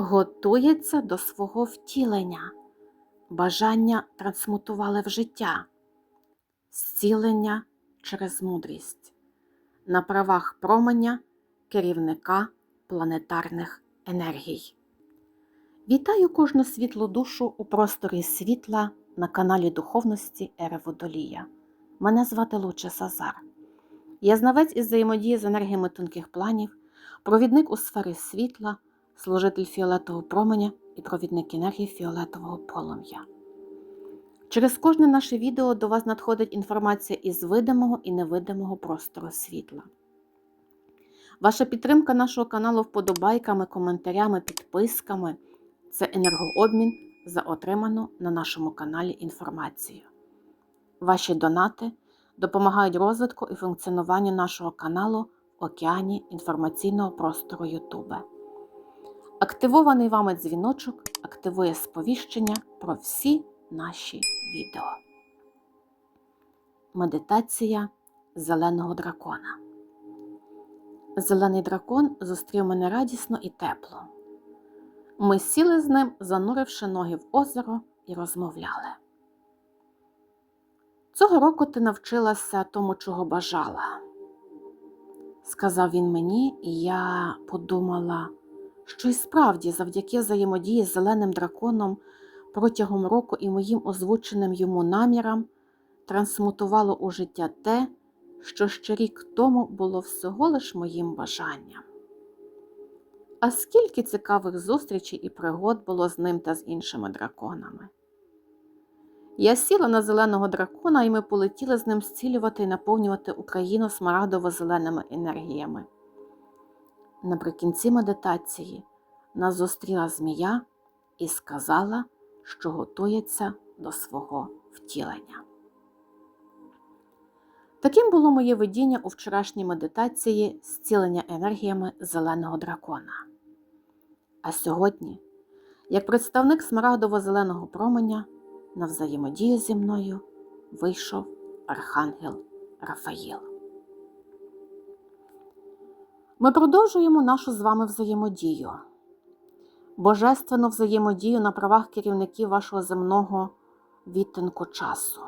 готується до свого втілення, бажання трансмутували в життя, зцілення через мудрість, на правах променя керівника планетарних енергій. Вітаю кожну світлу душу у просторі світла на каналі Духовності Ери Водолія. Мене звати Луче Сазар. Я знавець із взаємодії з енергіями тонких планів, провідник у сфері світла, служитель фіолетового променя і провідник енергії фіолетового полум'я. Через кожне наше відео до вас надходить інформація із видимого і невидимого простору світла. Ваша підтримка нашого каналу вподобайками, коментарями, підписками це енергообмін за отриману на нашому каналі інформацію. Ваші донати допомагають розвитку і функціонуванню нашого каналу в океані інформаційного простору Ютубе. Активований вами дзвіночок активує сповіщення про всі наші відео. Медитація зеленого дракона. Зелений дракон зустрів мене радісно і тепло. Ми сіли з ним, зануривши ноги в озеро, і розмовляли. Цього року ти навчилася тому, чого бажала, сказав він мені, і я подумала, що й справді, завдяки взаємодії з зеленим драконом протягом року і моїм озвученим йому намірам трансмутувало у життя те, що ще рік тому було всього лиш моїм бажанням. А скільки цікавих зустрічей і пригод було з ним та з іншими драконами. Я сіла на зеленого дракона, і ми полетіли з ним зцілювати і наповнювати Україну смарагдово-зеленими енергіями. Наприкінці медитації нас зустріла змія і сказала, що готується до свого втілення. Таким було моє видіння у вчорашній медитації зцілення енергіями зеленого дракона. А сьогодні, як представник смарагдово-зеленого променя, на взаємодію зі мною вийшов Архангел Рафаїл. Ми продовжуємо нашу з вами взаємодію, божественну взаємодію на правах керівників вашого земного відтинку часу.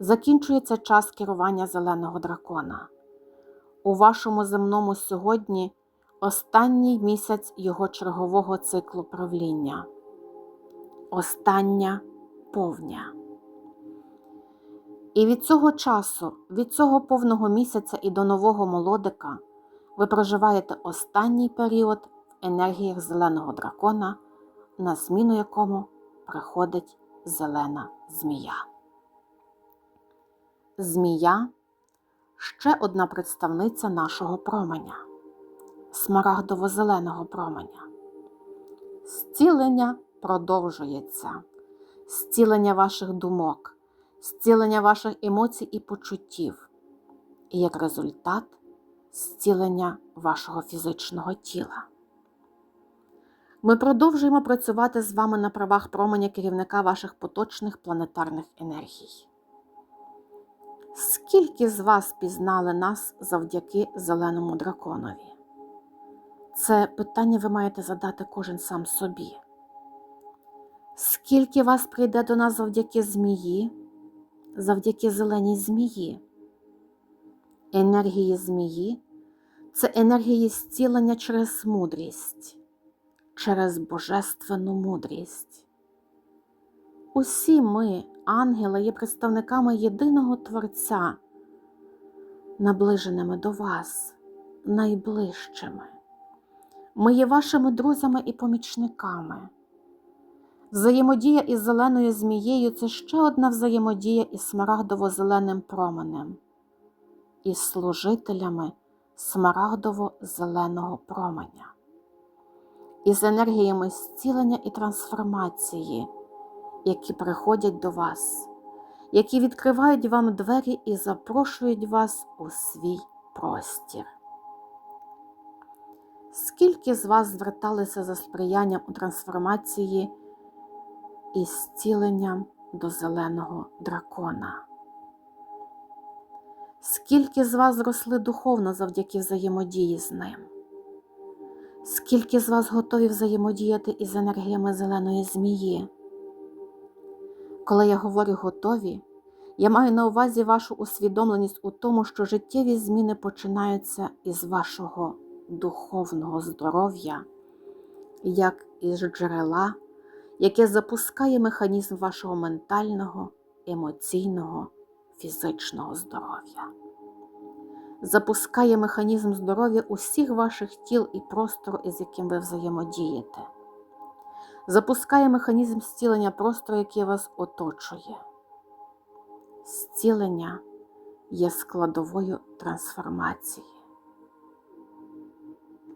Закінчується час керування зеленого дракона. У вашому земному сьогодні останній місяць його чергового циклу правління. Остання повня. І від цього часу, від цього повного місяця і до нового молодика ви проживаєте останній період в енергіях зеленого дракона, на зміну якому приходить зелена змія. Змія ще одна представниця нашого променя, смарагдово-зеленого променя. Зцілення продовжується, зцілення ваших думок, зцілення ваших емоцій і почуттів, і як результат зцілення вашого фізичного тіла. Ми продовжуємо працювати з вами на правах променя керівника ваших поточних планетарних енергій. Скільки з вас пізнали нас завдяки зеленому драконові? Це питання ви маєте задати кожен сам собі. Скільки вас прийде до нас завдяки змії, завдяки зеленій змії? Енергії змії це енергії зцілення через мудрість, через божественну мудрість. Усі ми, ангели, є представниками єдиного Творця, наближеними до вас, найближчими. Ми є вашими друзями і помічниками. Взаємодія із зеленою змією це ще одна взаємодія із смарагдово-зеленим променем, із служителями смарагдово-зеленого променя, із енергіями зцілення і трансформації, які приходять до вас, які відкривають вам двері і запрошують вас у свій простір. Скільки з вас зверталися за сприянням у трансформації і зціленням до зеленого дракона? Скільки з вас зросли духовно завдяки взаємодії з ним? Скільки з вас готові взаємодіяти із енергіями зеленої змії? Коли я говорю готові, я маю на увазі вашу усвідомленість у тому, що життєві зміни починаються із вашого духовного здоров'я, як із джерела, яке запускає механізм вашого ментального, емоційного, фізичного здоров'я. Запускає механізм здоров'я усіх ваших тіл і простору, із яким ви взаємодієте. Запускає механізм зцілення простору, який вас оточує. Зцілення є складовою трансформації.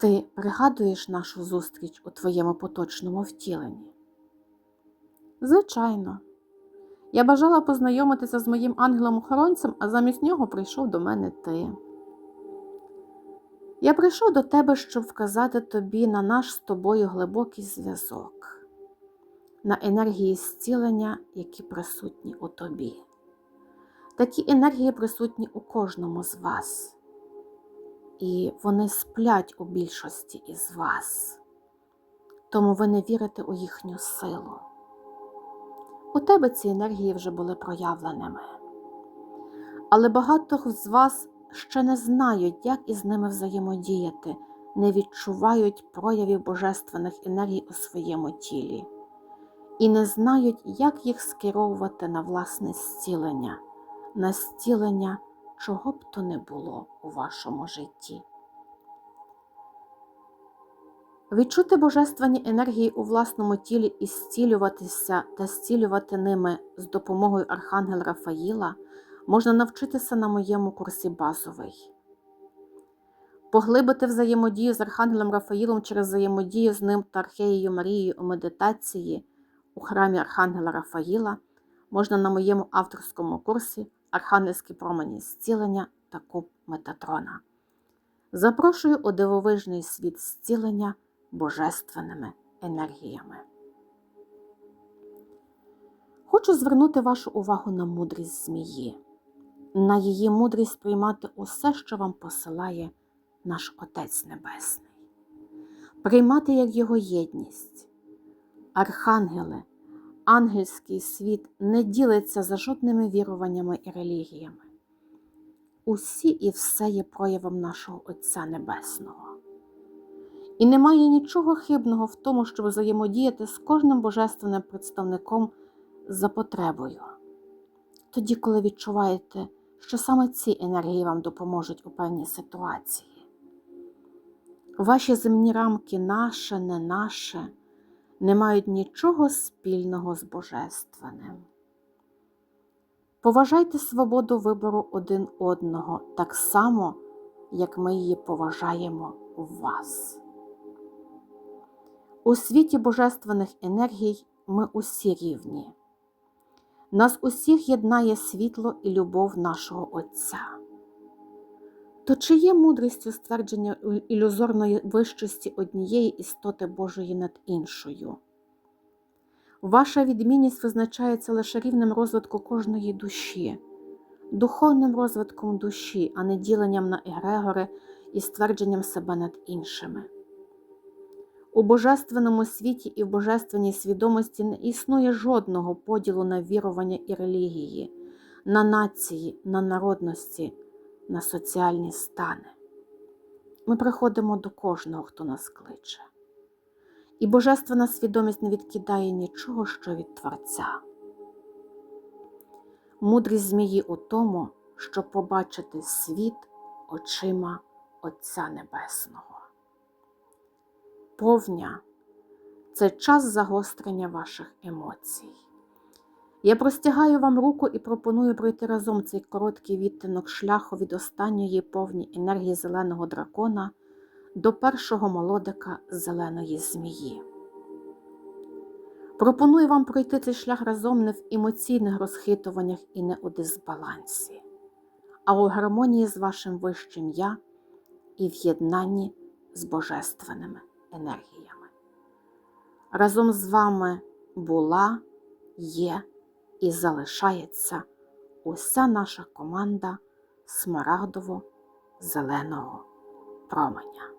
Ти пригадуєш нашу зустріч у твоєму поточному втіленні? Звичайно, я бажала познайомитися з моїм ангелом-охоронцем, а замість нього прийшов до мене ти. Я прийшов до тебе, щоб вказати тобі на наш з тобою глибокий зв'язок, на енергії зцілення, які присутні у тобі. Такі енергії присутні у кожному з вас, і вони сплять у більшості із вас, тому ви не вірите у їхню силу. У тебе ці енергії вже були проявленими, але багато з вас ще не знають, як із ними взаємодіяти, не відчувають проявів божественних енергій у своєму тілі і не знають, як їх скеровувати на власне зцілення, на зцілення чого б то не було у вашому житті. Відчути божественні енергії у власному тілі і зцілюватися та зцілювати ними з допомогою Архангела Рафаїла можна навчитися на моєму курсі базовий. Поглибити взаємодію з Архангелом Рафаїлом через взаємодію з ним та Археєю Марією у медитації у храмі Архангела Рафаїла можна на моєму авторському курсі Архангельські промені зцілення та куб Метатрона. Запрошую у дивовижний світ зцілення божественними енергіями. Хочу звернути вашу увагу на мудрість змії, на її мудрість приймати усе, що вам посилає наш Отець Небесний, приймати як Його єдність, архангели, ангельський світ не ділиться за жодними віруваннями і релігіями. Усі і все є проявом нашого Отця Небесного. І немає нічого хибного в тому, щоб взаємодіяти з кожним божественним представником за потребою. Тоді, коли відчуваєте, що саме ці енергії вам допоможуть у певній ситуації. Ваші земні рамки наше, не наше не мають нічого спільного з Божественним. Поважайте свободу вибору один одного так само, як ми її поважаємо у вас. У світі божественних енергій ми усі рівні. Нас усіх єднає світло і любов нашого Отця. То чи є мудрістю ствердження ілюзорної вищості однієї істоти Божої над іншою? Ваша відмінність визначається лише рівнем розвитку кожної душі, духовним розвитком душі, а не діленням на егрегори і ствердженням себе над іншими. У божественному світі і в божественній свідомості не існує жодного поділу на вірування і релігії, на нації, на народності, на соціальні стани. Ми приходимо до кожного, хто нас кличе. І божественна свідомість не відкидає нічого, що від Творця. Мудрість змії у тому, щоб побачити світ очима Отця Небесного. Повня це час загострення ваших емоцій. Я простягаю вам руку і пропоную пройти разом цей короткий відтинок шляху від останньої повні енергії зеленого дракона до першого молодика зеленої змії. Пропоную вам пройти цей шлях разом не в емоційних розхитуваннях і не у дисбалансі, а у гармонії з вашим вищим я і в єднанні з божественними енергіями. Разом з вами була, є і залишається уся наша команда смарагдово-зеленого променя.